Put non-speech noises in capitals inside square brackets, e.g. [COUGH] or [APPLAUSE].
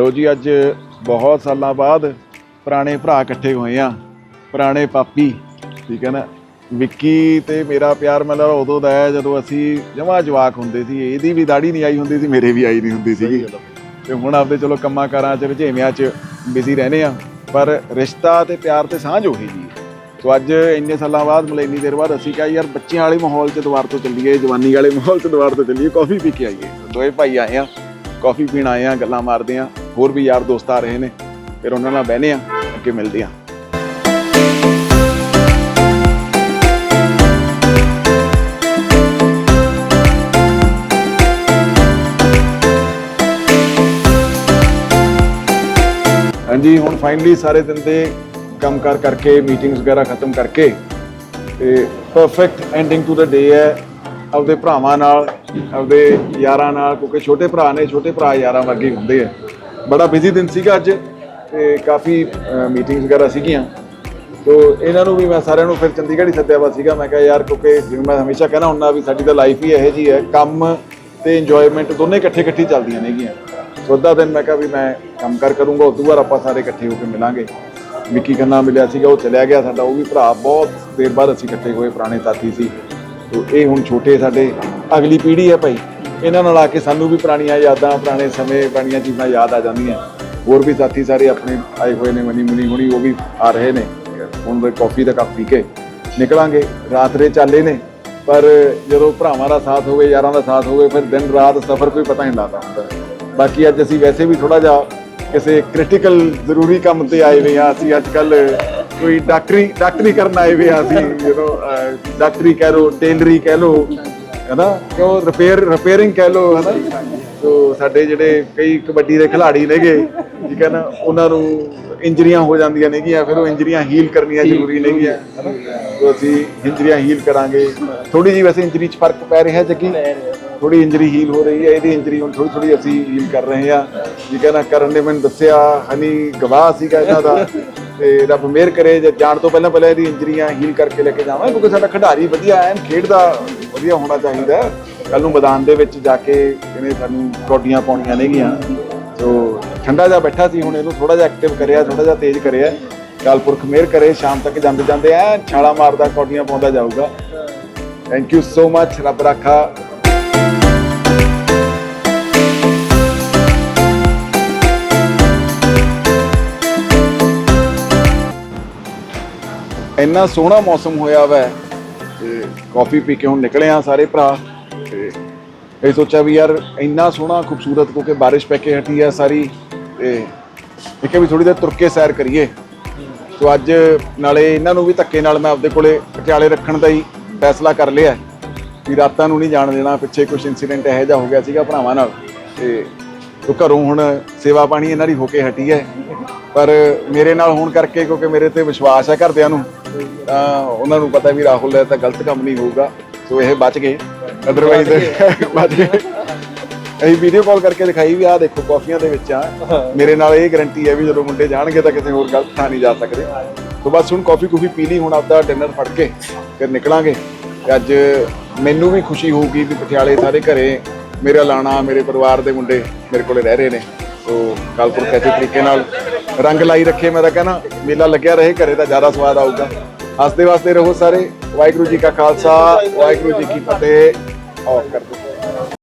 ਲੋ ਜੀ ਅੱਜ ਬਹੁਤ ਸਾਲਾਂ ਬਾਅਦ ਪੁਰਾਣੇ ਭਰਾ ਇਕੱਠੇ ਹੋਏ ਆ ਪੁਰਾਣੇ ਪਾਪੀ ਠੀਕ ਹੈ ਨਾ? ਵਿੱਕੀ ਤੇ ਮੇਰਾ ਪਿਆਰ ਮਤਲਬ ਉਦੋਂ ਦਾ ਹੈ ਜਦੋਂ ਅਸੀਂ ਜਮਾ ਜਵਾਕ ਹੁੰਦੇ ਸੀ ਇਹਦੀ ਵੀ ਦਾੜੀ ਨਹੀਂ ਆਈ ਹੁੰਦੀ ਸੀ ਮੇਰੇ ਵੀ ਆਈ ਨਹੀਂ ਹੁੰਦੀ ਸੀਗੀ। ਤੇ ਹੁਣ ਆਪਦੇ ਚਲੋ ਕੰਮਾਂ ਕਾਰਾਂ 'ਚ ਰੁਝੇਵਿਆਂ 'ਚ ਬਿਜ਼ੀ ਰਹਨੇ ਆ ਪਰ ਰਿਸ਼ਤਾ ਤੇ ਪਿਆਰ ਤੇ ਸਾਂਝ ਉਹੀ ਜੀ। ਸੋ ਅੱਜ ਇੰਨੇ ਸਾਲਾਂ ਬਾਅਦ ਮਤਲਬ ਇੰਨੀ ਦੇਰ ਬਾਅਦ ਅਸੀਂ ਕਿਹਾ ਯਾਰ ਬੱਚਿਆਂ ਵਾਲੇ ਮਾਹੌਲ 'ਚ ਦੁਬਾਰ ਤੋਂ ਚੱਲੀਏ ਜਵਾਨੀ ਵਾਲੇ ਮਾਹੌਲ 'ਚ ਦੁਬਾਰ ਤੋਂ ਚੱਲੀਏ ਕਾਫੀ ਪੀ ਕੇ ਆਈਏ। ਦੋਏ ਭਾਈ ਆਏ ਆ ਕਾਫੀ ਪੀਣ ਆਏ ਆ ਗੱਲਾਂ ਮਾਰਦੇ ਆ। ਹੋਰ ਵੀ ਯਾਰ ਦੋਸਤ ਆ ਰਹੇ ਨੇ, ਫਿਰ ਉਹਨਾਂ ਨਾਲ ਬਹਿਨੇ ਆ, ਅੱਗੇ ਮਿਲਦੇ ਆ ਹਾਂਜੀ, ਹੁਣ ਫਾਈਨਲੀ ਸਾਰੇ ਦਿਨ ਦੇ ਕੰਮ ਕਰ ਕਰਕੇ ਮੀਟਿੰਗਸ ਵਗੈਰਾ ਖਤਮ ਕਰਕੇ, ਤੇ perfect ending to the day ਹੈ। ਆਪਦੇ ਭਰਾਵਾਂ ਨਾਲ, ਆਪਦੇ ਯਾਰਾਂ ਨਾਲ, ਕਿਉਂਕਿ ਛੋਟੇ ਭਰਾ ਨੇ, ਛੋਟੇ ਭਰਾ ਯਾਰਾਂ ਵਰਗੇ ਹੁੰਦੇ ਆ। ਬੜਾ ਬਿਜ਼ੀ ਦਿਨ ਸੀਗਾ ਅੱਜ ਤੇ ਕਾਫੀ ਮੀਟਿੰਗਸ ਵਗੈਰਾ ਸੀਗੀਆਂ। ਤੋ ਇਹਨਾਂ ਨੂੰ ਵੀ ਮੈਂ ਸਾਰਿਆਂ ਨੂੰ ਫਿਰ ਚੰਡੀਗੜ੍ਹ ਹੀ ਸੱਦਿਆ ਵਾ ਸੀਗਾ। ਮੈਂ ਕਿਹਾ, ਯਾਰ, ਕਿਉਂਕਿ ਜਿਵੇਂ ਮੈਂ ਹਮੇਸ਼ਾ ਕਹਿਣਾ ਹੁੰਦਾ ਵੀ ਸਾਡੀ ਤਾਂ ਲਾਈਫ ਹੀ ਇਹੋ ਜੀ ਹੈ। ਕੰਮ ਤੇ ਇੰਜੋਇਮੈਂਟ ਦੋਨੇ ਇਕੱਠੇ ਇਕੱਠੀ ਚੱਲਦੀਆਂ ਨੇਗੀਆਂ। ਸੋ ਅੱਧਾ ਦਿਨ ਮੈਂ ਕਿਹਾ ਵੀ ਮੈਂ ਕੰਮ ਕਰ ਕਰੂੰਗਾ ਉਸ ਤੋਂ ਬਾਅਦ ਆਪਾਂ ਸਾਰੇ ਇਕੱਠੇ ਹੋ ਕੇ ਮਿਲਾਂਗੇ। ਵਿੱਕੀ ਖੰਨਾ ਮਿਲਿਆ ਸੀਗਾ, ਉਹ ਚਲਿਆ ਗਿਆ ਸਾਡਾ। ਉਹ ਵੀ ਭਰਾ ਬਹੁਤ ਦੇਰ ਬਾਅਦ ਅਸੀਂ ਇਕੱਠੇ ਹੋਏ, ਪੁਰਾਣੇ ਸਾਥੀ ਸੀ। ਤੋ ਇਹ ਹੁਣ ਛੋਟੇ ਸਾਡੇ ਅਗਲੀ ਪੀੜ੍ਹੀ ਹੈ ਭਾਈ। ਇਹਨਾਂ ਨਾਲ ਆ ਕੇ ਸਾਨੂੰ ਵੀ ਪੁਰਾਣੀਆਂ ਯਾਦਾਂ, ਪੁਰਾਣੇ ਸਮੇਂ, ਪੁਰਾਣੀਆਂ ਚੀਜ਼ਾਂ ਯਾਦ ਆ ਜਾਂਦੀਆਂ। ਹੋਰ ਵੀ ਸਾਥੀ ਸਾਰੇ ਆਪਣੇ ਆਏ ਹੋਏ ਨੇ, ਮਨੀ ਮੁਨੀ ਹੁਣੀ ਉਹ ਵੀ ਆ ਰਹੇ ਨੇ। ਹੁਣ ਵੀ ਕਾਫੀ ਦਾ ਕੱਪ ਪੀ ਕੇ ਨਿਕਲਾਂਗੇ। ਰਾਤ ਦੇ ਚਾਲੇ ਨੇ, ਪਰ ਜਦੋਂ ਭਰਾਵਾਂ ਦਾ ਸਾਥ ਹੋਵੇ, ਯਾਰਾਂ ਦਾ ਸਾਥ ਹੋਵੇ, ਫਿਰ ਦਿਨ ਰਾਤ ਸਫ਼ਰ ਕੋਈ ਪਤਾ ਨਹੀਂ ਲੱਗਦਾ ਹੁੰਦਾ। ਬਾਕੀ ਅੱਜ ਅਸੀਂ ਵੈਸੇ ਵੀ ਥੋੜਾ ਜਿਹਾ ਕਿਸੇ ਕ੍ਰਿਟੀਕਲ ਜ਼ਰੂਰੀ ਕੰਮ ਤੇ ਆਏ ਹੋਏ ਹਾਂ। ਅਸੀਂ ਅੱਜ ਕੱਲ ਕੋਈ ਡਾਕਟਰੀ ਡਾਕਟਰੀ ਕਰਨ ਆਏ ਹੋਏ ਹਾਂ ਅਸੀਂ ਯੂ نو ਡਾਕਟਰੀ ਕਹਿ ਲੋ ਟੇਲਰੀ ਕਹਿ ਲੋ ਹੈਨਾ? ਕਿਉਂ ਰਿਪੇਅਰ ਰਿਪੇਅਰਿੰਗ ਕਹਿ ਲੋ ਹੈਨਾ? ਸੋ ਸਾਡੇ ਜਿਹੜੇ ਕਈ ਕਬੱਡੀ ਦੇ ਖਿਡਾਰੀ ਨੇਗੇ ਠੀਕ ਹੈ ਨਾ ਉਹਨਾਂ ਨੂੰ ਇੰਜਰੀਆਂ ਹੋ ਜਾਂਦੀਆਂ ਨੇਗੀਆਂ ਫਿਰ ਉਹ ਇੰਜਰੀਆਂ ਹੀਲ ਕਰਨੀਆਂ ਜ਼ਰੂਰੀ ਨੇਗੀਆਂ ਹੈਨਾ? ਸੋ ਅਸੀਂ ਇੰਜਰੀਆਂ ਹੀਲ ਕਰਾਂਗੇ। ਥੋੜੀ ਜਿਹੀ ਵੈਸੇ ਇੰਜਰੀ 'ਚ ਫ਼ਰਕ ਪੈ ਰਿਹਾ ਜੱਗੀ। ਥੋੜੀ ਇੰਜਰੀ ਹੀਲ ਹੋ ਰਹੀ ਹੈ ਇਹਦੀ ਇੰਜਰੀ ਹੁਣ ਥੋੜੀ ਥੋੜੀ ਅਸੀਂ ਹੀਲ ਕਰ ਰਹੇ ਹਾਂ। ਠੀਕ ਹੈ ਨਾ ਕਰਨ ਨੇ ਮੈਨੂੰ ਦੱਸਿਆ ਹਨੀ ਗਵਾਹ ਸੀਗਾ ਇਹਨਾਂ ਦਾ। ਤੇ ਰੱਬ ਮਿਹਰ ਕਰੇ ਜੇ ਜਾਣ ਤੋਂ ਪਹਿਲਾਂ ਪਹਿਲਾਂ ਇਹਦੀ ਇੰਜਰੀਆਂ ਹੀਲ ਕਰਕੇ ਲੈ ਕੇ ਜਾਵਾਂ ਕਿਉਂਕਿ ਸਾਡਾ ਖਿਡਾਰੀ ਵਧੀਆ ਐਨ ਖੇਡਦਾ। ਵਧੀਆ ਹੋਣਾ ਚਾਹੀਦਾ ਕੱਲ ਨੂੰ ਮੈਦਾਨ ਦੇ ਵਿੱਚ ਜਾ ਕੇ ਜਿਵੇਂ ਸਾਨੂੰ ਕੌਡੀਆਂ ਪਾਉਣੀਆਂ ਨੇਗੀਆਂ। ਸੋ ਠੰਡਾ ਜਿਹਾ ਬੈਠਾ ਸੀ, ਹੁਣ ਇਹਨੂੰ ਥੋੜਾ ਜਿਹਾ ਐਕਟਿਵ ਕਰਿਆ ਥੋੜਾ ਜਿਹਾ ਤੇਜ਼ ਕਰਿਆ। ਕਾਲਪੁਰਖ ਮਿਹਰ ਕਰੇ, ਸ਼ਾਮ ਤੱਕ ਜਾਂਦੇ ਜਾਂਦੇ ਐ ਛਾਲਾ ਮਾਰਦਾ ਕੌਡੀਆਂ ਪਾਉਂਦਾ ਜਾਊਗਾ। ਥੈਂਕ ਯੂ ਸੋ ਮੱਚ ਰੱਬ ਰੱਖਾ। ਇੰਨਾ ਸੋਹਣਾ ਮੌਸਮ ਹੋਇਆ ਵਾ। ਤੇ ਕਾਫੀ ਪੀ ਕੇ ਹੁਣ ਨਿਕਲੇ ਆ ਸਾਰੇ ਭਰਾ ਤੇ ਇਹ ਸੋਚਿਆ ਵੀ ਯਾਰ ਇੰਨਾ ਸੋਹਣਾ ਖੂਬਸੂਰਤ ਕਿਉਂਕਿ ਬਾਰਿਸ਼ ਪੈ ਕੇ ਹਟੀ ਹੈ ਸਾਰੀ ਤੇ ਇਹ ਵੀ ਥੋੜੀ ਦੇਰ ਤੁਰ ਕੇ ਸੈਰ ਕਰੀਏ। ਸੋ ਅੱਜ ਨਾਲੇ ਇਹਨਾਂ ਨੂੰ ਵੀ ਧੱਕੇ ਨਾਲ ਮੈਂ ਆਪਦੇ ਕੋਲੇ ਪਟਿਆਲੇ ਰੱਖਣ ਦਾ ਹੀ ਫੈਸਲਾ ਕਰ ਲਿਆ ਵੀ ਰਾਤਾਂ ਨੂੰ ਨਹੀਂ ਜਾਣ ਦੇਣਾ, ਪਿੱਛੇ ਕੁਝ ਇਨਸੀਡੈਂਟ ਇਹੋ ਜਿਹਾ ਹੋ ਗਿਆ ਸੀਗਾ ਭਰਾਵਾਂ ਨਾਲ। ਤੇ ਉਹ ਘਰੋਂ ਹੁਣ ਸੇਵਾ ਪਾਣੀ ਇਹਨਾਂ ਦੀ ਹੋ ਕੇ ਹਟੀ ਹੈ। ਪਰ ਮੇਰੇ ਨਾਲ ਹੋਣ ਕਰਕੇ ਕਿਉਂਕਿ ਮੇਰੇ ਤੇ ਵਿਸ਼ਵਾਸ ਹੈ ਘਰਦਿਆਂ ਨੂੰ ਤਾਂ ਉਹਨਾਂ ਨੂੰ ਪਤਾ ਵੀ ਰਾਹੁਲ ਦਾ ਤਾਂ ਗਲਤ ਕੰਮ ਨਹੀਂ ਹੋਊਗਾ ਸੋ ਇਹ ਬਚ ਗਏ। ਅਦਰਵਾਈਜ਼ [LAUGHS] ਬਚ ਗਏ। ਅਸੀਂ ਵੀਡੀਓ ਕਾਲ ਕਰਕੇ ਦਿਖਾਈ ਵੀ ਆਹ ਦੇਖੋ ਕਾਫੀਆਂ ਦੇ ਵਿੱਚ ਆ। ਮੇਰੇ ਨਾਲ ਇਹ ਗਾਰੰਟੀ ਹੈ ਵੀ ਜਦੋਂ ਮੁੰਡੇ ਜਾਣਗੇ ਤਾਂ ਕਿਸੇ ਹੋਰ ਗਲਤ ਥਾਂ ਨਹੀਂ ਜਾ ਸਕਦੇ। ਸੋ ਬਸ ਹੁਣ ਕਾਫੀ ਕੁਫੀ ਪੀ ਲਈ ਹੁਣ ਆਪਦਾ ਡਿਨਰ ਫੜ ਕੇ ਫਿਰ ਨਿਕਲਾਂਗੇ। ਤੇ ਅੱਜ ਮੈਨੂੰ ਵੀ ਖੁਸ਼ੀ ਹੋਊਗੀ ਵੀ ਪਟਿਆਲੇ ਸਾਰੇ ਘਰੇ ਮੇਰਾ ਲਾਣਾ ਮੇਰੇ ਪਰਿਵਾਰ ਦੇ ਮੁੰਡੇ ਮੇਰੇ ਕੋਲੇ ਰਹਿ ਰਹੇ ਨੇ। ਸੋ ਕਾਲਪੁਰ ਕੈਸੇ ਤਰੀਕੇ ਨਾਲ ਰੰਗ ਲਾਈ ਰੱਖੇ, ਮੈਂ ਤਾਂ ਕਹਿੰਦਾ ਮੇਲਾ ਲੱਗਿਆ ਰਹੇ, ਘਰੇ ਤਾਂ ਜ਼ਿਆਦਾ ਸਵਾਦ ਆਊਗਾ। ਹੱਸਦੇ ਵਾਸਤੇ ਰਹੋ ਸਾਰੇ। ਵਾਹਿਗੁਰੂ ਜੀ ਕਾ ਖਾਲਸਾ, ਵਾਹਿਗੁਰੂ ਜੀ ਕੀ ਫਤਿਹ। ਔਰ ਕਰ ਦਿਓ